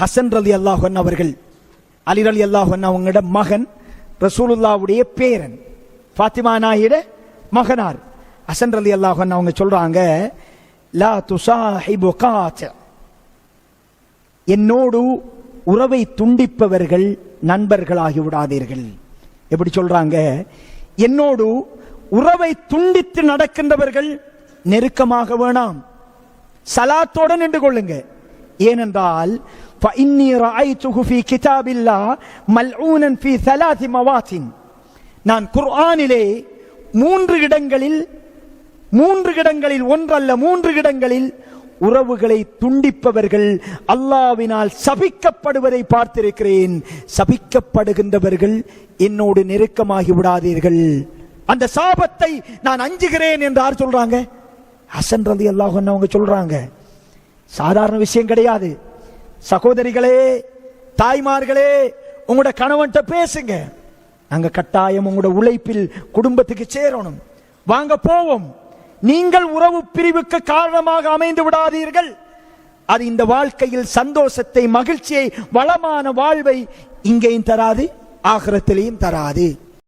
ஹசன் அலி அல்லாஹன் அவர்கள் அலி அலி அல்லாஹன் அவங்களோட மகன் ரசூலுல்லாவுடைய பேரன் ஃபாத்திமா நாயிட மகனார். ஹசன் அலி அல்லாஹன் அவங்க சொல்றாங்க லா துசாஹிபு காச்ச என்னோடு உறவை துண்டிப்பவர்கள் நண்பர்களாகி விடாதீர்கள். எப்படி சொல்றாங்க? என்னோடு உறவை துண்டித்து நடக்கின்றவர்கள் நெருக்கமாக வேணாம். சலாத்தோட நின்று கொள்ளுங்க. ஏனென்றால் நான் குர்ஆனிலே மூன்று இடங்களில் மூன்று இடங்களில் ஒன்றல்ல மூன்று இடங்களில் உறவுகளை துண்டிப்பவர்கள் அல்லாவினால் சபிக்கப்படுவதை பார்த்திருக்கிறேன் சபிக்கப்படுகின்றவர்கள் என்னோடு நெருக்கமாகி விடாதீர்கள் அந்த சாபத்தை நான் அஞ்சுகிறேன் என்றார் யார் சொல்றாங்க ஹசன் ரதி அல்லாஹ் அவங்க சொல்றாங்க சாதாரண விஷயம் கிடையாது. சகோதரிகளே தாய்மார்களே உங்களோட கணவன்கிட்ட பேசுங்க. நாங்க கட்டாயம் உங்களோட உழைப்பில் குடும்பத்துக்கு சேரணும். வாங்க போவோம். நீங்கள் உறவு பிரிவுக்கு காரணமாக அமைந்து விடாதீர்கள். அது இந்த வாழ்க்கையில் சந்தோஷத்தை மகிழ்ச்சியை வளமான வாழ்வை இங்கேயும் தராது ஆகரத்திலையும் தராது.